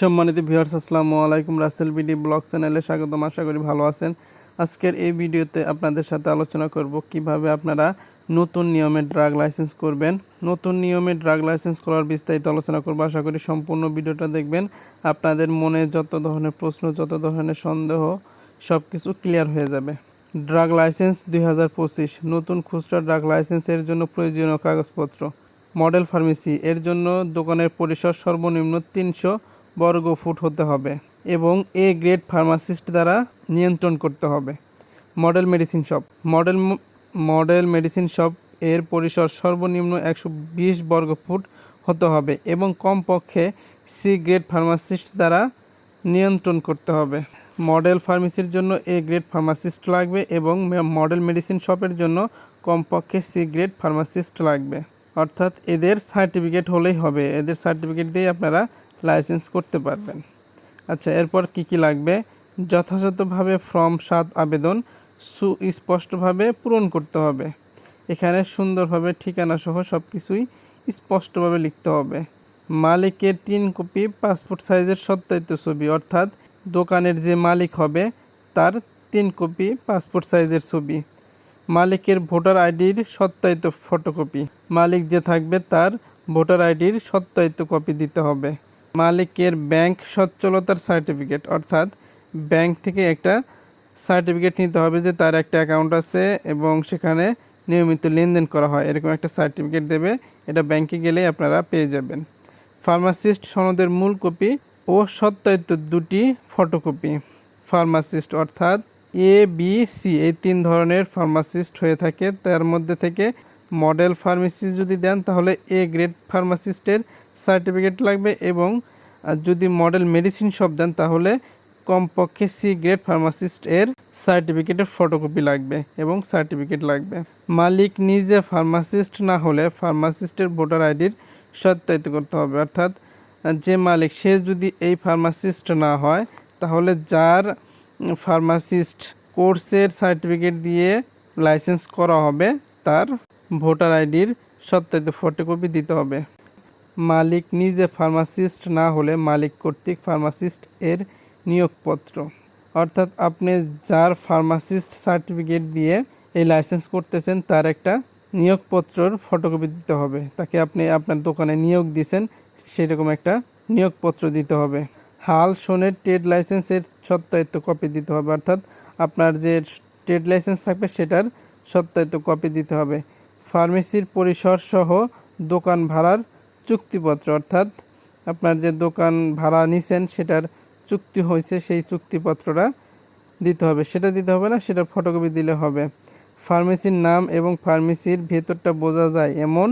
সম্মানিত ভিউয়ার্স, আসসালামু আলাইকুম। রাসেল বিডি ব্লগ চ্যানেলে স্বাগতম। আশা করি ভালো আছেন। আজকের এই ভিডিওতে আপনাদের সাথে আলোচনা করব কীভাবে আপনারা নতুন নিয়মে ড্রাগ লাইসেন্স করবেন। নতুন নিয়মে ড্রাগ লাইসেন্স করার বিস্তারিত আলোচনা করব। আশা করি সম্পূর্ণ ভিডিওটা দেখবেন। আপনাদের মনে যত ধরনের প্রশ্ন, যত ধরনের সন্দেহ সব কিছু ক্লিয়ার হয়ে যাবে। ড্রাগ লাইসেন্স দুই হাজার পঁচিশ। নতুন খুচরা ড্রাগ লাইসেন্সের জন্য প্রয়োজনীয় কাগজপত্র। Model pharmacy. এর জন্য দোকানের পরিসর সর্বনিম্ন তিনশো বর্গ ফুট হতে হবে এবং এ গ্রেড ফার্মাসিস্ট দ্বারা নিয়ন্ত্রণ করতে হবে। Model medicine shop model model medicine shop এর পরিসর সর্বনিম্ন একশো বিশ বর্গ ফুট হতে হবে এবং কমপক্ষে সি গ্রেড ফার্মাসিস্ট দ্বারা নিয়ন্ত্রণ করতে হবে। মডেল ফার্মেসির জন্য এ গ্রেড ফার্মাসিস্ট লাগবে এবং মডেল মেডিসিন শপের জন্য কমপক্ষে সি গ্রেড ফার্মাসিস্ট লাগবে। অর্থাৎ এদের সার্টিফিকেট হলেই হবে। এদের সার্টিফিকেট দিয়ে আপনারা লাইসেন্স করতে পারবেন। আচ্ছা এরপর কি কি লাগবে? যথাযথভাবে ফর্ম সাত আবেদন সুস্পষ্টভাবে পূরণ করতে হবে। এখানে সুন্দরভাবে ঠিকানা সহ সব কিছুই স্পষ্টভাবে লিখতে হবে। মালিকের তিন কপি পাসপোর্ট সাইজের সত্যায়িত ছবি, অর্থাৎ দোকানের যে মালিক হবে, তার তিন কপি পাসপোর্ট সাইজের ছবি। মালিকের ভোটার আইডির সত্যায়িত ফটোকপি। মালিক যে থাকবে, তার ভোটার আইডির সত্যায়িত কপি দিতে হবে। মালিকের ব্যাংক সচ্ছলতার সার্টিফিকেট, অর্থাৎ ব্যাংক থেকে একটা সার্টিফিকেট নিতে হবে যে তার একটা অ্যাকাউন্ট আছে এবং সেখানে নিয়মিত লেনদেন করা হয়। এরকম একটা সার্টিফিকেট দেবে, এটা ব্যাংকে গেলেই আপনারা পেয়ে যাবেন। ফার্মাসিস্ট সনদের মূল কপি ও সত্যায়িত দুটি ফটোকপি। ফার্মাসিস্ট, অর্থাৎ এ বি সি, এই তিন ধরনের ফার্মাসিস্ট হয়ে থাকে। তার মধ্যে থেকে মডেল ফার্মাসিস্ট যদি দেন, তাহলে এ গ্রেড ফার্মাসিস্টের সার্টিফিকেট লাগবে এবং যদি মডেল মেডিসিন শপ দেন, তাহলে কমপক্ষে সি গ্রেড ফার্মাসিস্ট এর সার্টিফিকেটের ফটোকপি লাগবে এবং সার্টিফিকেট লাগবে। মালিক নিজে ফার্মাসিস্ট না হলে ফার্মাসিস্টের ভোটার আইডির সত্যায়িত করতে হবে। অর্থাৎ যে মালিক, সে যদি এই ফার্মাসিস্ট না হয়, তাহলে যার ফার্মাসিস্ট কোর্সের সার্টিফিকেট দিয়ে লাইসেন্স করা হবে, তার ভোটার আইডির সত্যায়িত ফটোকপি দিতে হবে। মালিক নিজে ফার্মাসিস্ট না হলে মালিক কর্তৃক ফার্মাসিস্ট এর নিয়োগপত্র। অর্থাৎ আপনি যার ফার্মাসিস্ট সার্টিফিকেট দিয়ে এই লাইসেন্স করতেছেন, তার একটা নিয়োগপত্রর ফটোকপি দিতে হবে। তাকে আপনি আপনার দোকানে নিয়োগ দিয়েছেন সেরকম একটা নিয়োগপত্র দিতে হবে। হাল শোনের ট্রেড লাইসেন্সের সত্যায়িত কপি দিতে হবে। অর্থাৎ আপনার যে ট্রেড লাইসেন্স থাকবে, সেটার সত্যায়িত কপি দিতে হবে। ফার্মেসির পরিসর সহ দোকান ভাড়ার চুক্তিপত্র, অর্থাৎ আপনার যে দোকান ভাড়া নিছেন সেটার চুক্তি হয়েছে, সেই চুক্তিপত্রটা দিতে হবে। সেটা দিতে হবে না, সেটা ফটোকপি দিলে হবে। ফার্মেসির নাম এবং ফার্মেসির ভেতরটা বোঝা যায় এমন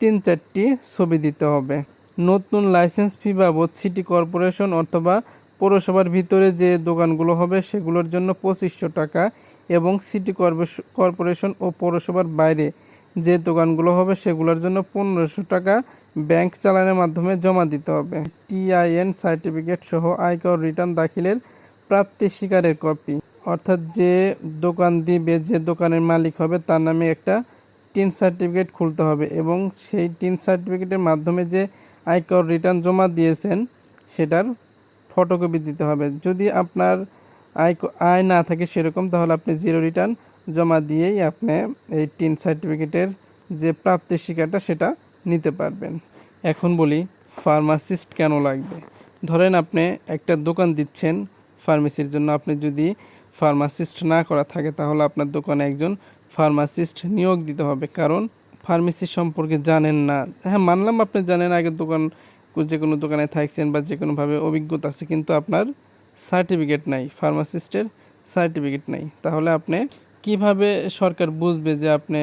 তিন চারটি ছবি দিতে হবে। নতুন লাইসেন্স ফি বাবদ সিটি কর্পোরেশন অথবা পৌরসভার ভিতরে যে দোকানগুলো হবে সেগুলোর জন্য পঁচিশশো টাকা এবং সিটি কর্পোরেশ- কর্পোরেশন ও পৌরসভার বাইরে যে দোকানগুলো হবে সেগুলোর জন্য পনেরোশো টাকা ব্যাংক চালানের মাধ্যমে জমা দিতে হবে। টিআইএন সার্টিফিকেট সহ আয়কর রিটার্ন দাখিলের প্রাপ্তি স্বীকারের কপি। অর্থাৎ যে দোকান দিবে, যে দোকানের মালিক হবে, তার নামে একটা টিন সার্টিফিকেট খুলতে হবে এবং সেই টিন সার্টিফিকেটের মাধ্যমে যে আয়কর রিটার্ন জমা দিয়েছেন, সেটার ফটোকপি দিতে হবে। যদি আপনার আয় আয় না থাকে সেরকম, তাহলে আপনি জিরো রিটার্ন জমা দিয়েই আপনি এই টিন সার্টিফিকেটের যে প্রাপ্তি স্বীকারটা সেটা নিতে পারবেন। এখন বলি ফার্মাসিস্ট কেন লাগবে? ধরেন আপনি একটা দোকান দিচ্ছেন ফার্মেসির জন্য, আপনি যদি ফার্মাসিস্ট না করা থাকে তাহলে আপনার দোকানে একজন ফার্মাসিস্ট নিয়োগ দিতে হবে। কারণ ফার্মেসি সম্পর্কে জানেন না। হ্যাঁ মানলাম আপনি জানেন আগের দোকান, যে কোনো দোকানে থাকছেন বা যে কোনোভাবে অভিজ্ঞতা আছে, কিন্তু আপনার সার্টিফিকেট নাই ফার্মাসিস্টের সার্টিফিকেট নাই। তাহলে আপনি কীভাবে সরকার বুঝবে যে আপনি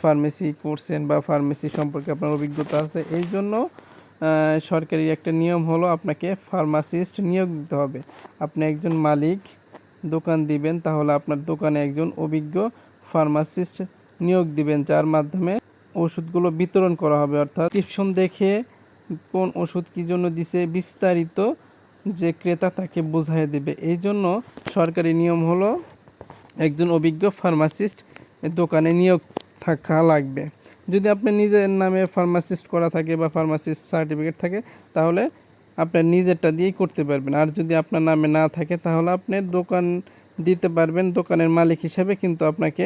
ফার্মেসি করছেন বা ফার্মেসি সম্পর্কে আপনার অভিজ্ঞতা আছে? এই জন্য সরকারি একটা নিয়ম হলো আপনাকে ফার্মাসিস্ট নিয়োগ দিতে হবে। আপনি একজন মালিক, দোকান দিবেন, তাহলে আপনার দোকানে একজন অভিজ্ঞ ফার্মাসিস্ট নিয়োগ দিবেন, যার মাধ্যমে ওষুধগুলো বিতরণ করা হবে। অর্থাৎ প্রেসক্রিপশন দেখে কোন ওষুধ কী জন্য দিছে, বিস্তারিত যে ক্রেতা তাকে বোঝাই দেবে। এই জন্য সরকারি নিয়ম হলো একজন অভিজ্ঞ ফার্মাসিস্ট দোকানে নিয়োগ থাকা লাগবে। যদি আপনি নিজের নামে ফার্মাসিস্ট করা থাকে বা ফার্মাসিস্ট সার্টিফিকেট থাকে, তাহলে আপনার নিজেরটা দিয়েই করতে পারবেন। আর যদি আপনার নামে না থাকে, তাহলে আপনি দোকান দিতে পারবেন, দোকানের মালিক হিসাবে কিন্তু আপনাকে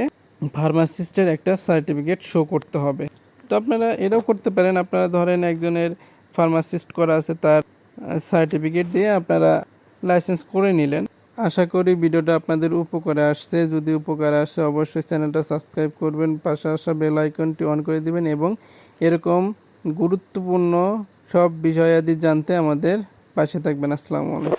ফার্মাসিস্টের একটা সার্টিফিকেট শো করতে হবে। তো আপনারা এটাও করতে পারেন। আপনারা ধরেন একজনের ফার্মাসিস্ট করা আছে, তার সার্টিফিকেট দিয়ে আপনারা লাইসেন্স করে নিলেন। আশা করি ভিডিওটা আপনাদের উপকারে আসছে। যদি উপকারে আসে, অবশ্যই চ্যানেলটা সাবস্ক্রাইব করবেন, পাশে আসা বেল আইকনটি অন করে দিবেন এবং এরকম গুরুত্বপূর্ণ সব বিষয়াদি জানতে আমাদের পাশে থাকবেন। আসসালামু আলাইকুম।